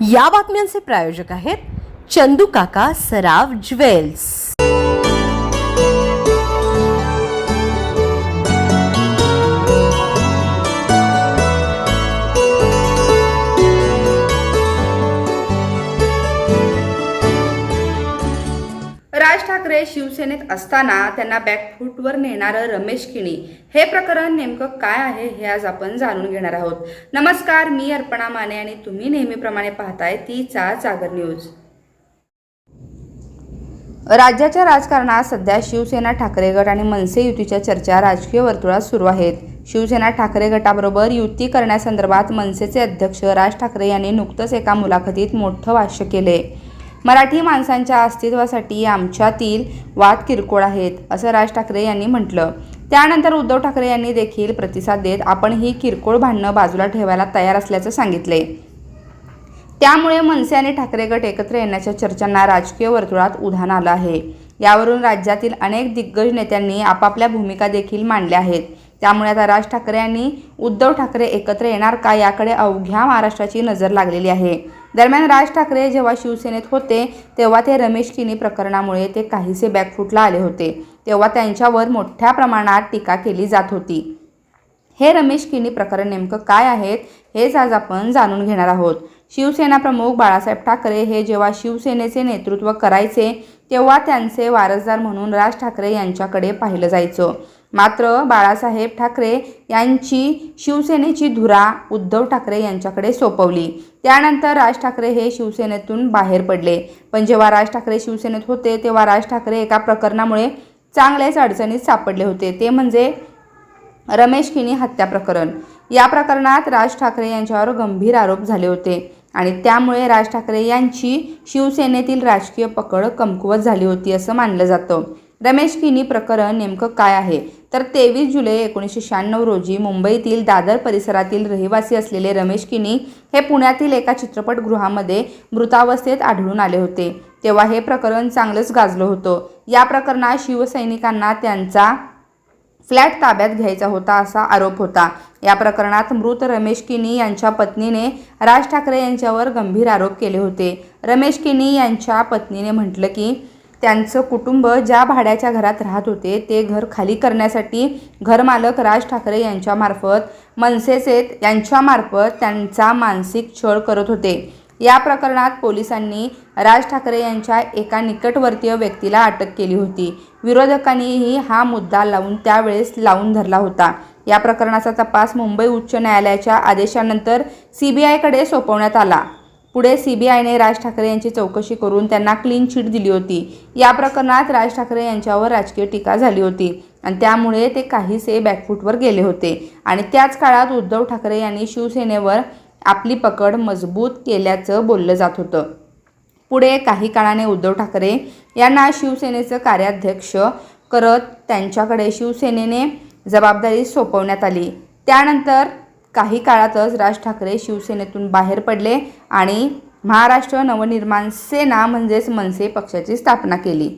या बातम्यांचे प्रायोजक आहेत चंदू काका सराव ज्वेल्स. ठाकरे शिवसेनेत असताना त्यांना बॅकफूटवर नेणारं रमेश किणी. हे प्रकरण नेमकं काय आहे हे आज आपण जाणून घेणार आहोत. नमस्कार मी अर्पणा माने आणि तुम्ही नेहमीप्रमाणे पाहताय तीचा जागर न्यूज. राज्याच्या राजकारणात सध्या शिवसेना ठाकरे गट आणि मनसे युतीच्या चर्चा राजकीय वर्तुळात सुरू आहेत. शिवसेना ठाकरे गटाबरोबर युती करण्यासंदर्भात मनसेचे अध्यक्ष राज ठाकरे यांनी नुकतंच एका मुलाखतीत मोठं भाष्य केले. मराठी माणसांच्या अस्तित्वासाठी आमच्यातील वाद किरकोळ आहेत असं राज ठाकरे यांनी म्हटलं. त्यानंतर उद्धव ठाकरे यांनी देखील प्रतिसाद देत आपण ही किरकोळ भांडणं बाजूला ठेवायला तयार असल्याचं सांगितले. त्यामुळे मनसे आणि ठाकरे गट एकत्र येण्याच्या चर्चांना राजकीय वर्तुळात उधाण आलं आहे. यावरून राज्यातील अनेक दिग्गज नेत्यांनी आपापल्या भूमिका देखील मांडल्या आहेत. त्यामुळे आता राज ठाकरे यांनी उद्धव ठाकरे एकत्र येणार का याकडे अवघ्या महाराष्ट्राची नजर लागलेली आहे. दरम्यान राज ठाकरे जेव्हा शिवसेनेत होते तेव्हा ते रमेश किनी प्रकरणामुळे ते काहीसे बॅकफुटला आले होते. तेव्हा त्यांच्यावर मोठ्या प्रमाणात टीका केली जात होती. हे रमेश किनी प्रकरण नेमकं काय आहेत हेच आज आपण जाणून घेणार आहोत. शिवसेना प्रमुख बाळासाहेब ठाकरे हे जेव्हा शिवसेनेचे नेतृत्व करायचे तेव्हा त्यांचे वारसदार म्हणून राज ठाकरे यांच्याकडे पाहिलं जायचं. मात्र बाळासाहेब ठाकरे यांची शिवसेनेची धुरा उद्धव ठाकरे यांच्याकडे सोपवली. त्यानंतर राज ठाकरे हे शिवसेनेतून बाहेर पडले. पण जेव्हा राज ठाकरे शिवसेनेत होते तेव्हा राज ठाकरे एका प्रकरणामुळे चांगलेच अडचणीत सापडले होते. ते म्हणजे रमेश किनी हत्या प्रकरण. या प्रकरणात राज ठाकरे यांच्यावर गंभीर आरोप झाले होते आणि त्यामुळे राज ठाकरे यांची शिवसेनेतील राजकीय पकड कमकुवत झाली होती असं मानलं जातं. रमेश किनी प्रकरण नेमकं काय आहे? तर तेवीस जुलै एकोणीसशे शहाण्णव रोजी मुंबईतील दादर परिसरातील रहिवासी असलेले रमेश किनी हे पुण्यातील एका चित्रपटगृहामध्ये मृतावस्थेत आढळून आले होते. तेव्हा हे प्रकरण चांगलंच गाजलं होतं. या प्रकरणात शिवसैनिकांना त्यांचा फ्लॅट ताब्यात घ्यायचा होता असा आरोप होता. या प्रकरणात मृत रमेश किनी यांच्या पत्नीने राज ठाकरे यांच्यावर गंभीर आरोप केले होते. रमेश किनी यांच्या पत्नीने म्हटलं की त्यांचं कुटुंब ज्या भाड्याच्या घरात राहत होते ते घर खाली करण्यासाठी घरमालक राज ठाकरे यांच्यामार्फत मनसेचे यांच्यामार्फत त्यांचा मानसिक छळ करत होते. या प्रकरणात पोलिसांनी राज ठाकरे यांच्या एका निकटवर्तीय व्यक्तीला अटक केली होती. विरोधकांनीही हा मुद्दा लावून त्यावेळेस लावून धरला होता. या प्रकरणाचा तपास मुंबई उच्च न्यायालयाच्या आदेशानंतर सी बी आयकडे सोपवण्यात आला. पुढे सी बी आयने राज ठाकरे यांची चौकशी करून त्यांना क्लीन चिट दिली होती. या प्रकरणात राज ठाकरे यांच्यावर राजकीय टीका झाली होती आणि त्यामुळे ते काहीसे बॅकफूटवर गेले होते. आणि त्याच काळात उद्धव ठाकरे यांनी शिवसेनेवर आपली पकड मजबूत केल्याचं बोललं जात होतं. पुढे काही काळाने उद्धव ठाकरे यांना शिवसेनेचं कार्याध्यक्ष करत त्यांच्याकडे शिवसेनेने जबाबदारी सोपवण्यात आली. त्यानंतर काही काळातच राज ठाकरे शिवसेनेतून बाहेर पडले आणि महाराष्ट्र नवनिर्माण सेना म्हणजेच मनसे पक्षाची स्थापना केली.